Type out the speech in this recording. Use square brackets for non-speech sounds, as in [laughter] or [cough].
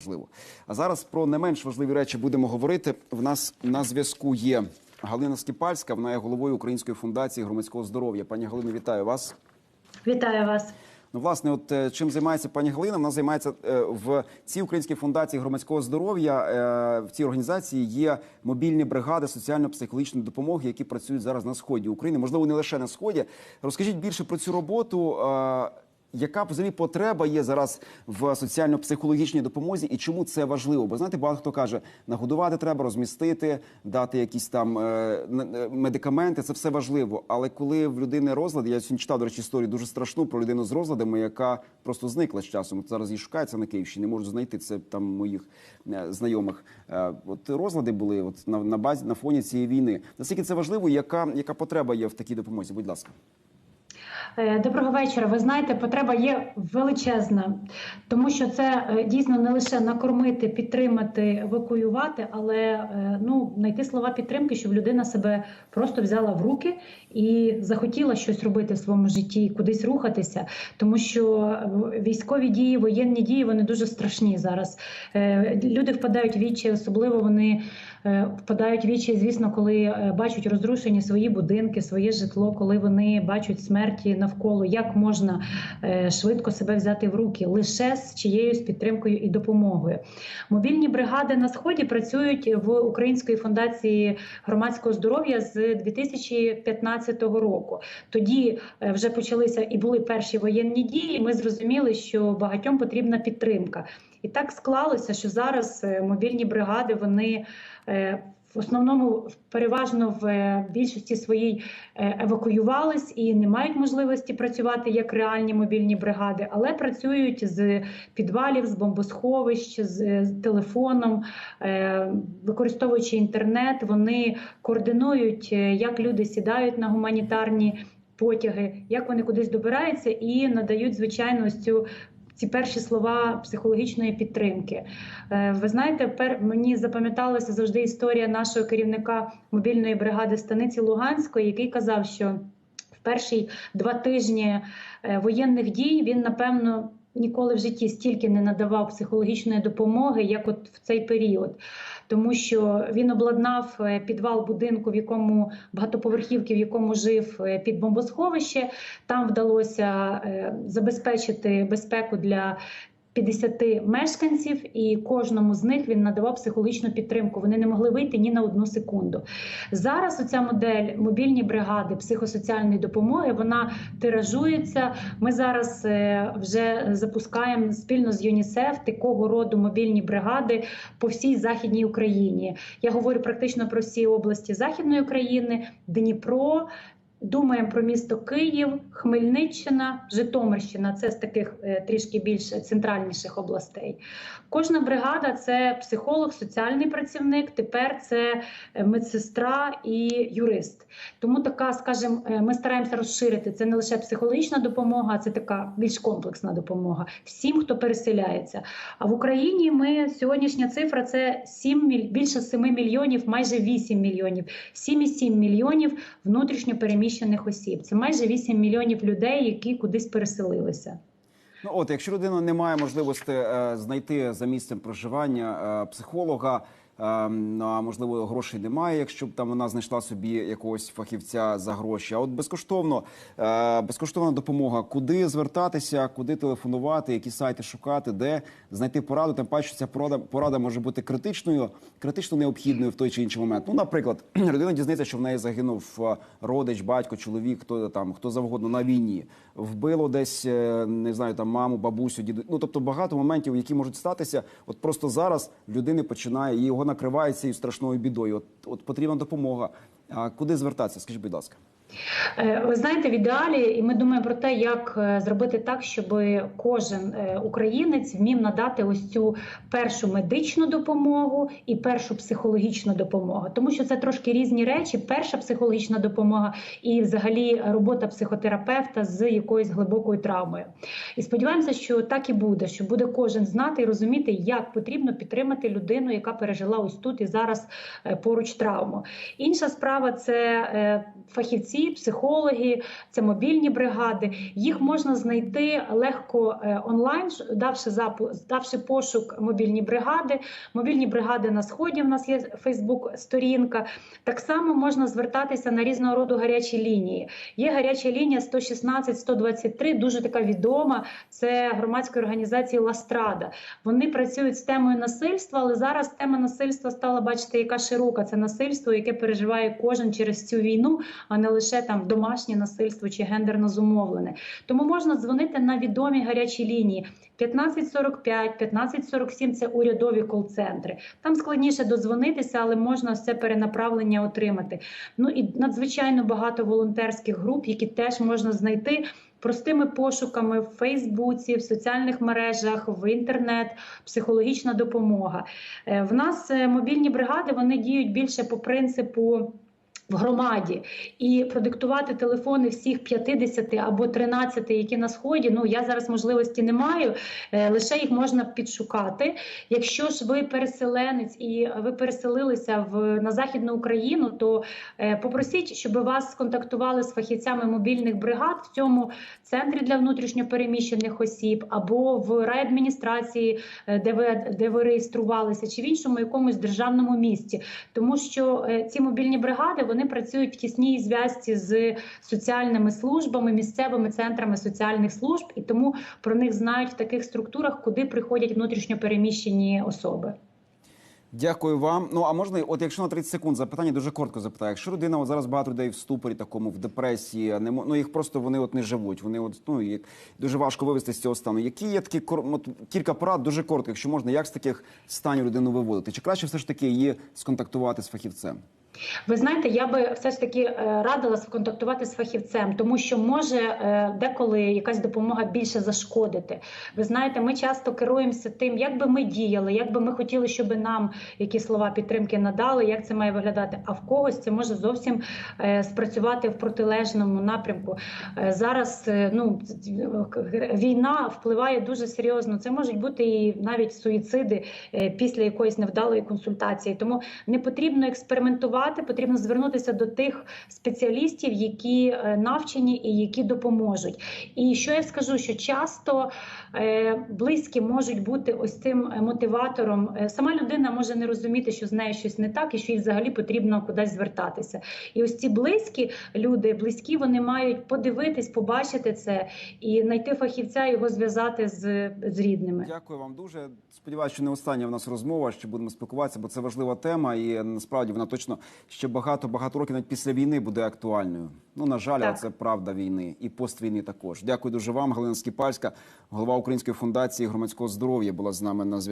важливо. А зараз про не менш важливі речі будемо говорити. В нас на зв'язку є Галина Скіпальська. Вона є головою Української фундації громадського здоров'я. Пані Галино, вітаю вас. Вітаю вас. Ну, власне, от е, чим займається пані Галина? Вона займається е, в цій українській фундації громадського здоров'я. е, В цій організації є мобільні бригади соціально-психологічної допомоги, які працюють зараз на сході України. Можливо, не лише на сході. Розкажіть більше про цю роботу. Яка взагалі потреба є зараз в соціально-психологічній допомозі, і чому це важливо? Бо знаєте, багато хто каже, нагодувати треба, розмістити, дати якісь там е, е, медикаменти. Це все важливо. Але коли в людини розлад, я сьогодні читав, до речі, історію дуже страшну про людину з розладами, яка просто зникла з часом. Зараз її шукається на Київщині, не можу знайти це там моїх е, знайомих. Е, От розлади були от на, на базі на фоні цієї війни. Наскільки це важливо? Яка, яка потреба є в такій допомозі? Будь ласка. Е, Доброго вечора. Ви знаєте, потреба є величезна, тому що це е, дійсно не лише накормити, підтримати, евакуювати, але е, ну знайти слова підтримки, щоб людина себе просто взяла в руки і захотіла щось робити в своєму житті, кудись рухатися, тому що військові дії, воєнні дії вони дуже страшні зараз. Люди впадають в відчай, особливо вони впадають в відчай, звісно, коли е, бачать розрушені свої будинки, своє житло, коли вони бачать смерті навколо, як можна е, швидко себе взяти в руки лише з чиєюсь підтримкою і допомогою. Мобільні бригади на сході працюють в Української фундації громадського здоров'я з 2015 року. Тоді е, вже почалися і були перші воєнні дії. Ми зрозуміли, що багатьом потрібна підтримка. І так склалося, що зараз е, мобільні бригади вони е, в основному переважно в е, більшості своїй евакуювались і не мають можливості працювати як реальні мобільні бригади, але працюють з підвалів, з бомбосховищ, з, телефоном, використовуючи інтернет, вони координують, як люди сідають на гуманітарні потяги, як вони кудись добираються і надають звичайно ось цю. Ці перші слова психологічної підтримки. Е, Ви знаєте, пер мені запам'яталася завжди історія нашого керівника мобільної бригади станиці Луганської, який казав, що в перші два тижні е, воєнних дій він напевно. Ніколи в житті стільки не надавав психологічної допомоги, як от в цей період, тому що він обладнав е, підвал будинку, в якому багатоповерхівки, в якому жив е, під бомбосховище. Там вдалося е, забезпечити безпеку для 50 мешканців, і кожному з них він надавав психологічну підтримку. Вони не могли вийти ні на одну секунду. Зараз оця модель мобільні бригади психосоціальної допомоги вона тиражується. Ми зараз е, вже запускаємо спільно з ЮНІСЕФ такого роду мобільні бригади по всій західній Україні. Я говорю практично про всі області Західної України, Дніпро. Думаємо про місто Київ, Хмельниччина, Житомирщина це з таких е, трішки більш центральніших областей. Кожна бригада це психолог, соціальний працівник. Тепер це е, медсестра і юрист. Тому така, скажімо, е, ми стараємося розширити. Це не лише психологічна допомога, а це така більш комплексна допомога всім, хто переселяється. А в Україні ми сьогоднішня цифра це 7, більше 7 мільйонів, майже 8 мільйонів, 7,7 мільйонів внутрішньо переміщених осіб. Це майже 8 мільйонів людей, які кудись переселилися. Ну от, якщо людина не має можливості е, знайти за місцем проживання е, психолога, а можливо грошей немає, якщо б там вона знайшла собі якогось фахівця за гроші. А от безкоштовно, е, безкоштовна допомога, куди звертатися, куди телефонувати, які сайти шукати, де знайти пораду. Тим паче, ця порада, порада може бути критичною, критично необхідною в той чи інший момент. Ну, наприклад, [clears throat] людина дізнається, що в неї загинув е, родич, батько, чоловік, хто там, хто завгодно на війні, вбило десь е, не знаю, там маму, бабусю, діду. Ну тобто багато моментів, які можуть статися. От просто зараз людини починає його накриває і страшною бідою. От, от потрібна допомога. А куди звертатися? Скажіть, будь ласка. Е, Ви знаєте, в ідеалі, і ми думаємо про те, як е, зробити так, щоб кожен е, українець вмів надати ось цю першу медичну допомогу і першу психологічну допомогу, тому що це трошки різні речі. Перша психологічна допомога і, взагалі, робота психотерапевта з якоюсь глибокою травмою. І сподіваємося, що так і буде, що буде кожен знати і розуміти, як потрібно підтримати людину, яка пережила ось тут і зараз поруч травму. Інша справа це фахівці фахівці, психологи, це мобільні бригади. Їх можна знайти легко е, онлайн, давши давши пошук мобільні бригади. Мобільні бригади на сході. В нас є Фейсбук-сторінка. Так само можна звертатися на різного роду гарячі лінії. Є гаряча лінія 116-123, дуже така відома. Це громадської організації Ластрада. Вони працюють з темою насильства, але зараз тема насильства стала, бачите, яка широка. Це насильство, яке переживає кожен через цю війну, а не лише там домашнє насильство чи гендерно зумовлене. Тому можна дзвонити на відомі гарячі лінії. 1545, 1547 – це урядові кол-центри. Там складніше додзвонитися, але можна все перенаправлення отримати. Ну і надзвичайно багато волонтерських груп, які теж можна знайти. Простими пошуками в Фейсбуці, в соціальних мережах, в інтернет, психологічна допомога. Е, В нас е, мобільні бригади вони діють більше по принципу. В громаді і продиктувати телефони всіх 50 або 13, які на сході. Ну я зараз можливості не маю. е, Лише їх можна підшукати. Якщо ж ви переселенець і ви переселилися в на західну Україну, то е, попросіть, щоб вас сконтактували з фахівцями мобільних бригад в цьому центрі для внутрішньопереміщених осіб або в райадміністрації, е, де ви де ви реєструвалися, чи в іншому якомусь державному місці, тому що ці мобільні бригади вони працюють в тісній зв'язці з соціальними службами, місцевими центрами соціальних служб, і тому про них знають в таких структурах, куди приходять внутрішньопереміщені особи. Дякую вам. Ну а можна, от якщо на 30 секунд запитання, дуже коротко запитаю. Якщо людина, от зараз багато людей в ступорі, такому в депресії, не ну їх просто вони от не живуть. Вони от ну і дуже важко вивести з цього стану. Які є такі кор- от, кілька порад, дуже коротко, якщо можна, як з таких станів людину виводити? Чи краще все ж таки її сконтактувати з фахівцем? Ви знаєте, я би все ж таки е, радила сконтактувати з фахівцем, тому що може е, деколи якась допомога більше зашкодити. Ви знаєте, ми часто керуємося тим, як би ми діяли, як би ми хотіли, щоб нам які слова підтримки надали, як це має виглядати. А в когось це може зовсім е, спрацювати в протилежному напрямку. Зараз ну війна впливає дуже серйозно. Це можуть бути і навіть суїциди після якоїсь невдалої консультації. Тому не потрібно експериментувати, потрібно звернутися до тих спеціалістів, які е, навчені і які допоможуть. І що я скажу, що часто е, близькі можуть бути ось цим е, мотиватором. Сама людина може не розуміти, що з нею щось не так, і що їй взагалі потрібно кудись звертатися. І ось ці близькі люди, близькі, вони мають подивитись, побачити це і знайти фахівця, його зв'язати з, з рідними. Дякую вам дуже. Сподіваюся, що не остання в нас розмова. Ще будемо спілкуватися, бо це важлива тема, і насправді вона точно ще багато багато років навіть після війни буде актуальною. Ну на жаль, Так. це правда війни і поствійни також. Дякую дуже вам, Галина Скіпальська, голова Української фундації громадського здоров'я, була з нами на зв'язку.